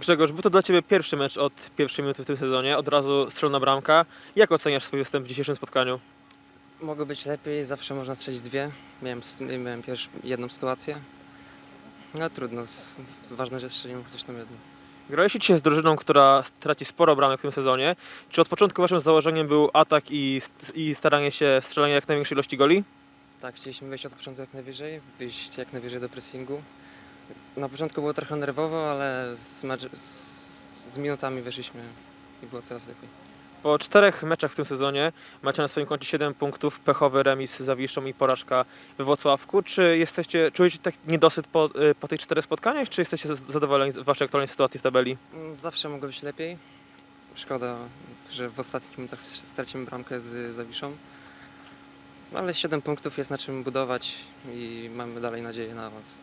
Grzegorz, był to dla Ciebie pierwszy mecz od pierwszej minuty w tym sezonie, od razu strzelna bramka. Jak oceniasz swój występ w dzisiejszym spotkaniu? Mogło być lepiej, zawsze można strzelić dwie. Miałem, miałem pierwszą, jedną sytuację. No trudno, ważne, że strzeliłem chociaż tą jedną. Graliście dzisiaj z drużyną, która traci sporo bramek w tym sezonie. Czy od początku Waszym założeniem był atak i, i staranie się strzelania jak największej ilości goli? Tak, chcieliśmy wejść od początku jak najwyżej, wyjść jak najwyżej do pressingu. Na początku było trochę nerwowo, ale z, mecz- z, z minutami wyszliśmy i było coraz lepiej. Po czterech meczach w tym sezonie macie na swoim koncie 7 punktów, pechowy remis z Zawiszą i porażka we Włocławku. Czy jesteście, czujecie tak niedosyt po, y, po tych czterech spotkaniach, czy jesteście zadowoleni z Waszej aktualnej sytuacji w tabeli? Mm, Zawsze mogło być lepiej. Szkoda, że w ostatnich minutach stracimy bramkę z Zawiszą. Ale 7 punktów jest na czym budować i mamy dalej nadzieję na awans.